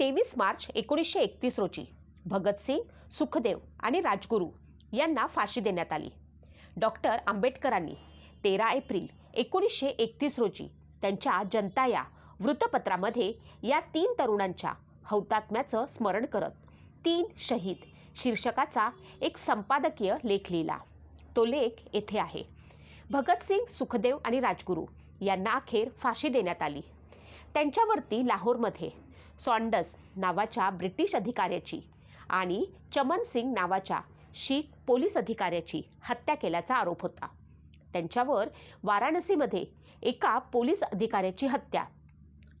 तेवीस मार्च एकोणीसशे एकतीस रोजी भगतसिंग सुखदेव आणि राजगुरू यांना फाशी देण्यात आली. डॉक्टर आंबेडकरांनी तेरा एप्रिल एकोणीसशे एकतीस रोजी त्यांच्या जनता या वृत्तपत्रामध्ये या तीन तरुणांच्या हौतात्म्याचं स्मरण करत तीन शहीद शीर्षकाचा एक संपादकीय लेख लिहिला. तो लेख येथे आहे. भगतसिंग सुखदेव आणि राजगुरू यांना अखेर फाशी देण्यात आली. त्यांच्यावरती लाहोरमध्ये सॉन्डस नावाच्या ब्रिटिश अधिकाऱ्याची आणि चमन सिंग नावाच्या शीख पोलीस अधिकाऱ्याची हत्या केल्याचा आरोप होता. त्यांच्यावर वाराणसीमध्ये एका पोलीस अधिकाऱ्याची हत्या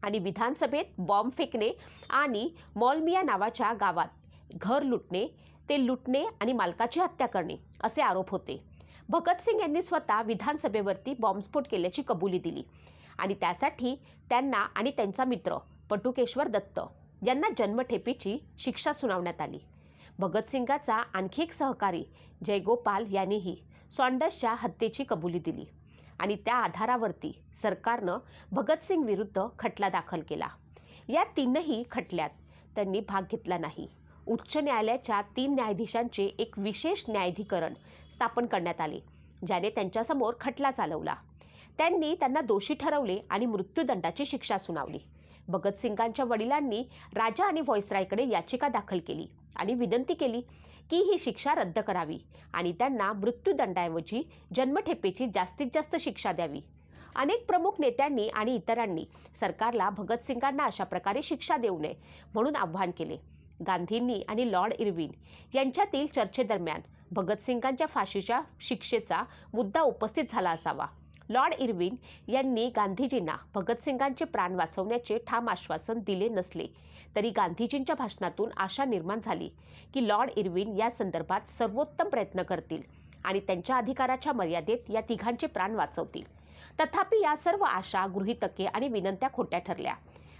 आणि विधानसभेत बॉम्ब फेकणे आणि मॉलमिया नावाच्या गावात घर लुटणे ते लुटणे आणि मालकाची हत्या करणे असे आरोप होते. भगतसिंग यांनी स्वतः विधानसभेवरती बॉम्बस्फोट केल्याची कबुली दिली आणि त्यासाठी त्यांना आणि त्यांचा मित्र पटुकेश्वर दत्त यांना जन्मठेपीची शिक्षा सुनावण्यात आली. भगतसिंगाचा आणखी एक सहकारी जयगोपाल यांनीही सॉन्डसच्या हत्येची कबुली दिली आणि त्या आधारावरती सरकारनं भगतसिंग विरुद्ध खटला दाखल केला. या तीनही खटल्यात त्यांनी भाग घेतला नाही. उच्च न्यायालयाच्या तीन न्यायाधीशांचे एक विशेष न्यायाधिकरण स्थापन करण्यात आले ज्याने त्यांच्यासमोर खटला चालवला. त्यांनी त्यांना दोषी ठरवले आणि मृत्यूदंडाची शिक्षा सुनावली. भगतसिंगांच्या वडिलांनी राजा आणि व्हॉइसरायकडे याचिका दाखल केली आणि विनंती केली की ही शिक्षा रद्द करावी आणि त्यांना मृत्यूदंडाऐवजी जन्मठेपेची जास्तीत जास्त शिक्षा द्यावी. अनेक प्रमुख नेत्यांनी आणि इतरांनी सरकारला भगतसिंगांना अशा प्रकारे शिक्षा देऊ नये म्हणून आव्हान केले. गांधींनी आणि लॉर्ड इर्विन यांच्यातील चर्चेदरम्यान भगतसिंगांच्या फाशीच्या शिक्षेचा मुद्दा उपस्थित झाला असावा. लॉर्ड इर्विन यांनी गांधीजींना भगतसिंगांचे प्राण वाचवण्याचे ठाम आश्वासन दिले नसले तरी गांधीजींच्या भाषणातून आशा निर्माण झाली की लॉर्ड इर्विन या संदर्भात सर्वोत्तम प्रयत्न करतील आणि त्यांच्या अधिकाराच्या मर्यादेत या तिघांचे प्राण वाचवतील. तथापि या सर्व आशा गृहितके आणि विनंत्या खोट्या ठरल्या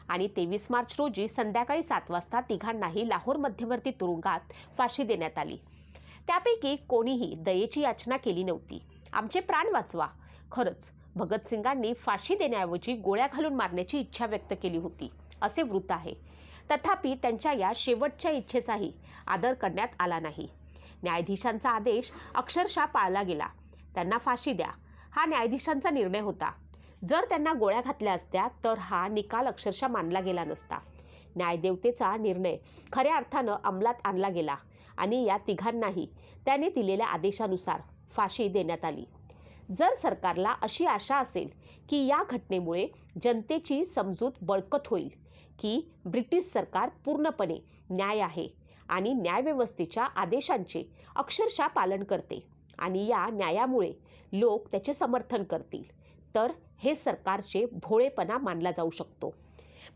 आणि तेवीस मार्च रोजी संध्याकाळी सात वाजता तिघांनाही लाहोर मध्यवर्ती तुरुंगात फाशी देण्यात आली. त्यापैकी कोणीही दयेची याचना केली नव्हती. आमचे प्राण वाचवा खरंच भगतसिंगांनी फाशी देण्याऐवजी गोळ्या घालून मारण्याची इच्छा व्यक्त केली होती असे वृत्त आहे. तथापि त्यांच्या या शेवटच्या इच्छेचाही आदर करण्यात आला नाही. न्यायाधीशांचा आदेश अक्षरशः पाळला गेला. त्यांना फाशी द्या. हा न्यायाधीशांचा निर्णय होता. जर त्यांना गोळ्या घातल्या असत्या तर हा निकाल अक्षरशः मानला गेला नसता. न्यायदेवतेचा निर्णय खऱ्या अर्थानं अंमलात आणला गेला आणि या तिघांनाही त्याने दिलेल्या आदेशानुसार फाशी देण्यात आली. जर सरकारला अशी आशा असेल की या घटनेमुळे जनतेची समजूत बळकट होईल की ब्रिटिश सरकार पूर्णपणे न्याय आहे आणि न्यायव्यवस्थेच्या आदेशांचे अक्षरशः पालन करते आणि या न्यायामुळे लोक त्याचे समर्थन करतील तर हे सरकारचे भोळेपणा मानला जाऊ शकतो.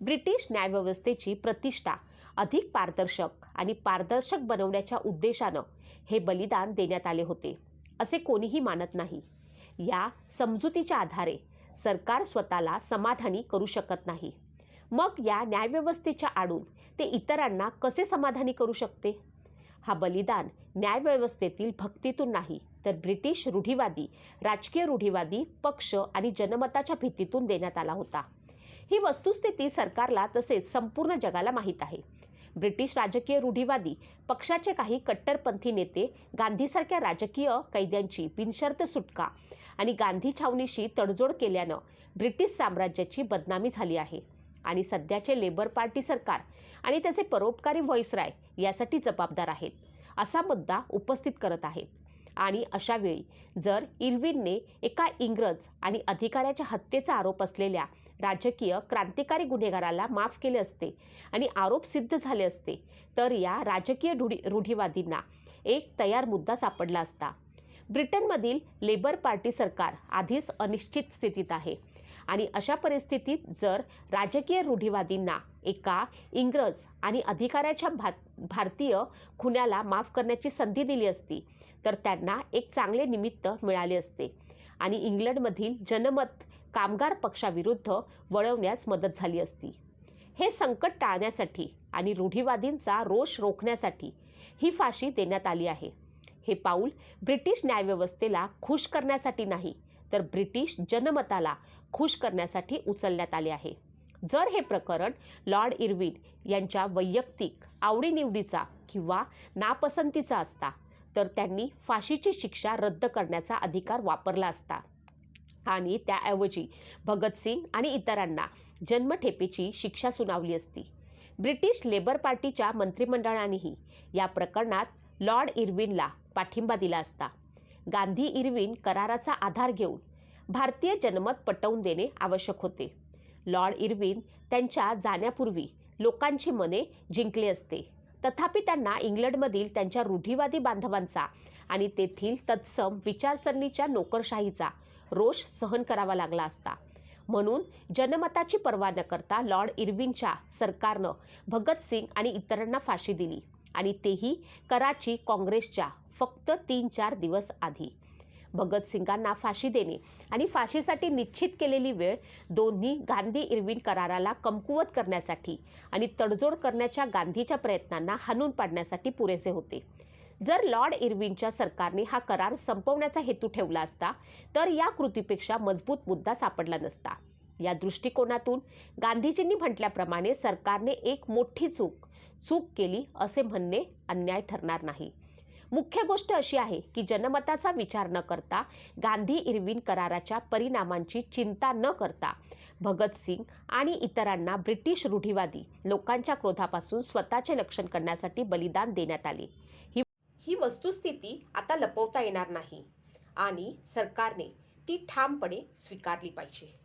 ब्रिटिश न्यायव्यवस्थेची प्रतिष्ठा अधिक पारदर्शक आणि पारदर्शक बनवण्याच्या उद्देशानं हे बलिदान देण्यात आले होते असे कोणीही मानत नाही. या समजुतीच्या आधारे सरकार स्वतःला समाधानी करू शकत नाही. मग या न्यायव्यवस्थेच्या आडून ते इतरांना कसे समाधानी करू शकते? हा बलिदान न्यायव्यवस्थेतील भक्तीतून नाही तर ब्रिटिश रूढीवादी राजकीय रूढीवादी पक्ष आणि जनमताच्या भीतीतून देण्यात आला होता. ही वस्तुस्थिती सरकारला तसेच संपूर्ण जगाला माहीत आहे. ब्रिटिश राजकीय रूढीवादी पक्षाचे काही कट्टरपंथी नेते गांधीसारख्या राजकीय कैद्यांची बिनशर्त सुटका आणि गांधी छावणीशी तडजोड केल्यानं ब्रिटिश साम्राज्याची बदनामी झाली आहे. आणि सध्याचे लेबर पार्टी सरकार आणि त्याचे परोपकारी व्हॉइसराय यासाठी जबाबदार आहेत असा मुद्दा उपस्थित करत आहेत. आणि अशावेळी जर इर्विनने एका इंग्रज आणि अधिकाऱ्याच्या हत्येचा आरोप असलेल्या राजकीय क्रांतिकारी गुन्हेगाराला माफ केले असते आणि आरोप सिद्ध झाले असते तर या राजकीय रूढी रूढीवादींना एक तयार मुद्दा सापडला असता. ब्रिटनमधील लेबर पार्टी सरकार आधीच अनिश्चित स्थितीत आहे आणि अशा परिस्थितीत जर राजकीय रूढीवादींना एका इंग्रज आणि अधिकाऱ्याच्या भा भारतीय खुन्याला माफ करण्याची संधी दिली असती तर त्यांना एक चांगले निमित्त मिळाले असते आणि इंग्लंडमधील जनमत कामगार पक्षाविरुद्ध वळवण्यास मदत झाली असती. हे संकट टाळण्यासाठी आणि रूढीवादींचा रोष रोखण्यासाठी ही फाशी देण्यात आली आहे. हे पाऊल ब्रिटिश न्यायव्यवस्थेला खुश करण्यासाठी नाही तर ब्रिटिश जनमताला खुश करण्यासाठी उचलण्यात आले आहे. जर हे प्रकरण लॉर्ड इर्विन यांच्या वैयक्तिक आवडीनिवडीचा किंवा नापसंतीचा असता तर त्यांनी फाशीची शिक्षा रद्द करण्याचा अधिकार वापरला असता. आणि त्याऐवजी भगतसिंग आणि इतरांना जन्मठेपेची शिक्षा सुनावली असती. ब्रिटिश लेबर पार्टीच्या मंत्रिमंडळानेही या प्रकरणात लॉर्ड इर्विनला पाठिंबा दिला असता. गांधी इर्विन कराराचा आधार घेऊन भारतीय जनमत पटवून देणे आवश्यक होते. लॉर्ड इर्विन त्यांच्या जाण्यापूर्वी लोकांची मने जिंकले असते. तथापि त्यांना इंग्लंडमधील त्यांच्या रूढीवादी बांधवांचा आणि तेथील तत्सम विचारसरणीच्या नोकरशाहीचा रोष सहन करावा लागला असता. म्हणून जनमताची पर्वा न करता लॉर्ड इर्विनच्या सरकारनं भगतसिंग आणि इतरांना फाशी दिली आणि तेही कराची काँग्रेसच्या फक्त तीन चार दिवस आधी. भगतसिंगांना फाशी देणे आणि फाशीसाठी निश्चित केलेली वेळ दोन्ही गांधी इर्विन कराराला कमकुवत करण्यासाठी आणि तडजोड करण्याच्या गांधीच्या प्रयत्नांना हाणून पाडण्यासाठी पुरेसे होते. जर लॉर्ड इर्विनच्या सरकारने हा करार संपवण्याचा हेतू ठेवला असता तर या कृतीपेक्षा मजबूत मुद्दा सापडला नसता. या दृष्टिकोनातून गांधीजींनी म्हटल्याप्रमाणे सरकारने एक मोठी चूक चूक केली असे म्हणणे अन्याय ठरणार नाही. मुख्य गोष्ट अशी आहे की जनमताचा विचार न करता गांधी इर्विन कराराच्या परिणामांची चिंता न करता भगतसिंग आणि इतरांना ब्रिटिश रूढीवादी लोकांच्या क्रोधापासून स्वतःचे रक्षण करण्यासाठी बलिदान देण्यात आले. ही वस्तुस्थिती आता लपवता येणार नाही. आणि सरकारने ती ठामपणे स्वीकारली पाहिजे.